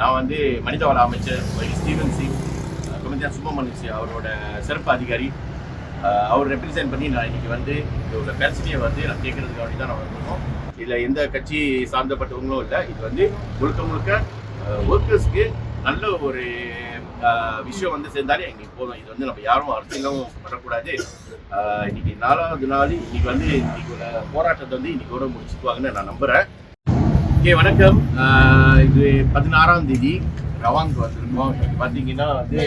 நான் வந்து மனிதவள அமைச்சர் ஒய் ஸ்டீவன் சிங் குமந்தியா சுப்பிரமணிய சிங் அவரோட சிறப்பு அதிகாரி. அவர் ரெப்ரசென்ட் பண்ணி நான் இன்னைக்கு வந்து இதோட பிரச்சனையை வந்து நான் கேட்கறதுக்காக தான் நான் வந்திருக்கோம். இதில் எந்த கட்சி சார்ந்தப்பட்டவங்களும் இல்லை. இது வந்து முழுக்க முழுக்க ஒர்க்கர்ஸ்க்கு நல்ல ஒரு விஷயம் வந்து சேர்ந்தாலே எங்களுக்கு போதும். இது வந்து நம்ம யாரும் அரசியலும் பண்ணக்கூடாது. இன்னைக்கு நாலாவது நாள் இன்னைக்கு வந்து இன்னைக்கு போராட்டத்தை வந்து இன்னைக்கு முடிச்சுக்குவாங்கன்னு நான் நம்புறேன். ஓகே வணக்கம். இது பதினாறாம் தேதி ரவாங்க வந்திருக்கோம் இங்க பார்த்தீங்கன்னா வந்து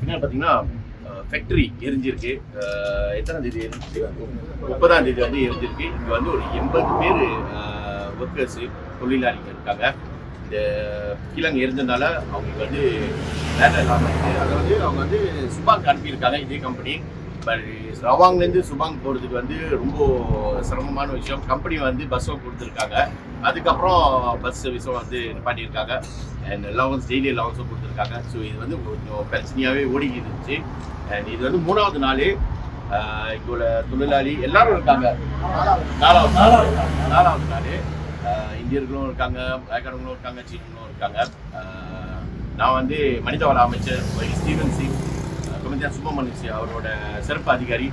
பின்னாடி பார்த்தீங்கன்னா ஃபேக்டரி எரிஞ்சிருக்கு. எத்தனாம் தேதி எரிஞ்சிருக்கு? முப்பதாம் தேதி வந்து எரிஞ்சிருக்கு. இங்கே வந்து ஒரு எண்பது பேர் ஒர்க்கர்ஸு தொழிலாளிகள் இருக்காங்க. இந்த கிழங்கு எரிஞ்சதுனால அவங்களுக்கு வந்து வேலை இல்லாமல் இருக்குது அதை வந்து அவங்க வந்து சுபாங்க் அனுப்பியிருக்காங்க இதே கம்பெனி பட் ரவாங்லேருந்து சுபாங் போகிறதுக்கு வந்து ரொம்ப சிரமமான விஷயம். கம்பெனி வந்து பஸ்ஸும் கொடுத்துருக்காங்க. அதுக்கப்புறம் பஸ் சர்வீஸும் வந்து நிப்பாட்டியிருக்காங்க. அண்ட் அலவன்ஸ் டெய்லி அலவன்ஸும் கொடுத்துருக்காங்க. ஸோ இது வந்து கொஞ்சம் பிரச்சனையாகவே ஓடிக்கிட்டு இருந்துச்சு. அண்ட் இது வந்து மூணாவது நாள் இங்கே உள்ள தொழிலாளி எல்லாரும் இருக்காங்க. நாலாவது நாலாவது நாலாவது நாள். இந்தியர்களும் இருக்காங்க மலைக்காரங்களும் இருக்காங்க சீனங்களும் இருக்காங்க. நான் வந்து மனிதவள அமைச்சர் ஒய் ஸ்டீவன் சிங். குழந்தையா சுப்பிரமணிய அவரோட சிறப்பு அதிகாரி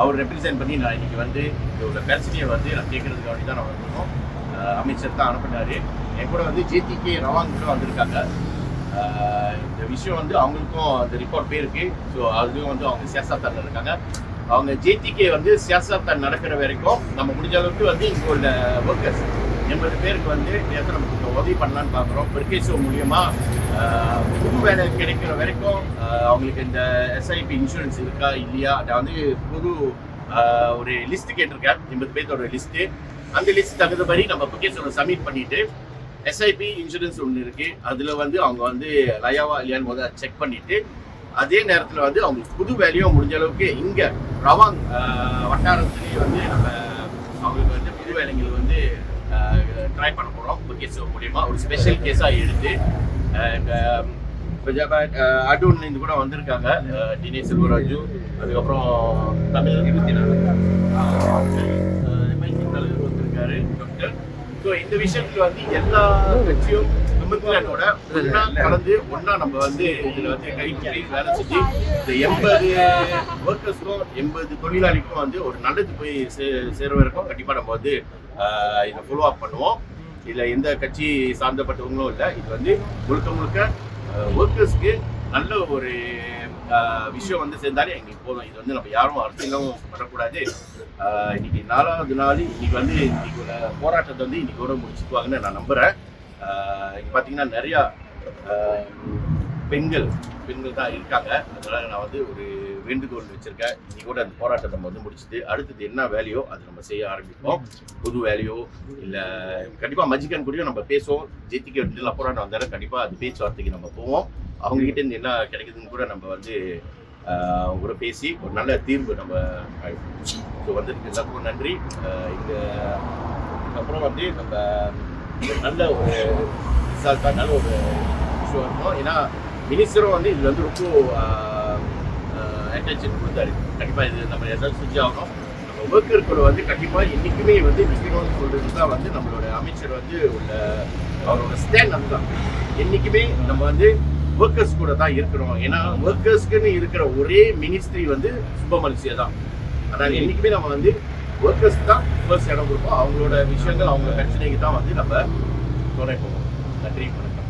அவர் ரெப்ரசென்ட் பண்ணி நான் இன்னைக்கு வந்து இதோட பிரச்சனையை வந்து நான் கேட்கறதுக்காக தான் நான் வந்திருக்கோம். அமைச்சர் தான் அனுப்பினாரு என் கூட வந்து ஜேடிகே ரவாங் கூட வந்திருக்காங்க. இந்த விஷயம் வந்து அவங்களுக்கும் அந்த ரிப்போர்ட் போயிருக்கு. ஸோ அதுவும் வந்து அவங்க சியாசாத்தான் இருக்காங்க. அவங்க ஜேடிகே வந்து சியாசாத்தான் நடக்கிற வரைக்கும் நம்ம முடிஞ்ச அளவுக்கு வந்து இங்கே உள்ள ஒர்க்கர்ஸ் எண்பது பேருக்கு வந்து நேரத்தில் நமக்கு உதவி பண்ணலான்னு பார்க்குறோம். பெர்கேசோ மூலியமா புது வேலை கிடைக்கிற வரைக்கும் அவங்களுக்கு இந்த எஸ்ஐபி இன்சூரன்ஸ் இருக்கா இல்லையா? அதை வந்து புது ஒரு லிஸ்ட் கேட்டிருக்கேன் எண்பது பேர்த்தோட லிஸ்ட்டு அந்த லிஸ்ட் தகுந்தபடி நம்ம பெர்கேசோட சப்மிட் பண்ணிட்டு எஸ்ஐபி இன்சூரன்ஸ் ஒன்று இருக்குது அதில் வந்து அவங்க வந்து லயாவா இல்லையான்னு முதல்ல செக் பண்ணிவிட்டு அதே நேரத்தில் வந்து அவங்களுக்கு புது வேலையும் முடிஞ்ச அளவுக்கு இங்கே ரவாங் வட்டாரத்துலேயே வந்து நம்ம அவங்களுக்கு வந்து புது வேலைகள் வந்து ட்ரை பண்ண போகிறோம் கேஸ் மூலியமா ஒரு ஸ்பெஷல் கேஸாக எடுத்து um, அடூன்லேருந்து கூட வந்திருக்காங்க. அஹ், தினேஷ் செல்வராஜு அதுக்கப்புறம் தமிழ் இருபத்தி தலைவர் வந்திருக்காரு டாக்டர் ஸோ இந்த விஷயத்துல வந்து எல்லா கட்சியும் விமர்சனத்தோட ஒன்றா கலந்து ஒன்றா நம்ம வந்து இதில் வந்து கைப்பற்றி வேலை செஞ்சு இந்த எண்பது ஒர்க்கர்ஸ்க்கும் எண்பது தொழிலாளிக்கும் வந்து ஒரு நல்லது போய் சே சேர வரைக்கும் கண்டிப்பாக நம்ம வந்து இதை ஃபாலோ அப் பண்ணுவோம். இதில் எந்த கட்சி சார்ந்தப்பட்டவங்களும் இல்லை. இது வந்து முழுக்க முழுக்க ஒர்க்கர்ஸ்க்கு நல்ல ஒரு விஷயம் வந்து சேர்ந்தாலே எங்களுக்கு போதும். இது வந்து நம்ம யாரும் அரசியலும் பண்ணக்கூடாது. இன்னைக்கு நாலாவது நாள் இன்னைக்கு வந்து இன்னைக்கு ஒரு போராட்டத்தை வந்து இன்னைக்கு கூட முடிச்சுக்குவாங்கன்னு நான் நம்புகிறேன் பார்த்தீங்கன்னா நிறையா பெண்கள் பெண்கள் தான் இருக்காங்க. அதனால நான் வந்து ஒரு வேண்டுகோள் வச்சிருக்கேன். இன்னைக்கு கூட அந்த போராட்டத்தை நம்ம வந்து முடிச்சுட்டு அடுத்தது என்ன வேலையோ அது நம்ம செய்ய ஆரம்பிப்போம். புது வேலையோ இல்லை கண்டிப்பாக மஜிகன் கூடயும் நம்ம பேசுவோம். ஜெயித்திக்கு எல்லாம் போராட்டம் வந்தாலும் கண்டிப்பாக அது பேச்சுவார்த்தைக்கு நம்ம போவோம். அவங்க கிட்ட இருந்து என்ன கிடைக்குதுன்னு கூட நம்ம வந்து கூட பேசி ஒரு நல்ல தீர்வு நம்ம ஸோ வந்ததுக்கு எல்லாத்துக்கும் நன்றி. இந்த இதுக்கப்புறம் வந்து நம்ம ஒரு நல்ல ஒரு ரிசல்ட்டாக நல்ல ஒரு விஷயம் இருக்கும் ஏன்னா மினிஸ்டரும் வந்து இதில் வந்து ரொம்ப அட்டென்ஷன் கொடுத்தாரு. கண்டிப்பாக இது நம்ம எதாவது செஞ்சு ஆகணும் நம்ம ஒர்க்கர்கள் வந்து கண்டிப்பாக என்றைக்குமே வந்து நிற்கணும்னு சொல்கிறது தான் வந்து நம்மளோட அமைச்சர் வந்து உள்ள அவரோட ஸ்டாண்ட் அதுதான். என்றைக்குமே நம்ம வந்து ஒர்க்கர்ஸ் கூட தான் இருக்கிறோம். ஏன்னா ஒர்க்கர்ஸ்க்குன்னு இருக்கிற ஒரே மினிஸ்ட்ரி வந்து சுபமனுஷியா தான். அதனால் என்றைக்குமே நம்ம வந்து ஒர்க்கர்ஸ் தான் ஃபர்ஸ்ட் இடம் கொடுப்போம். அவங்களோட விஷயங்கள் அவங்க பிரச்சனைக்கு தான் வந்து நம்ம துணை போவோம். நன்றி வணக்கம்.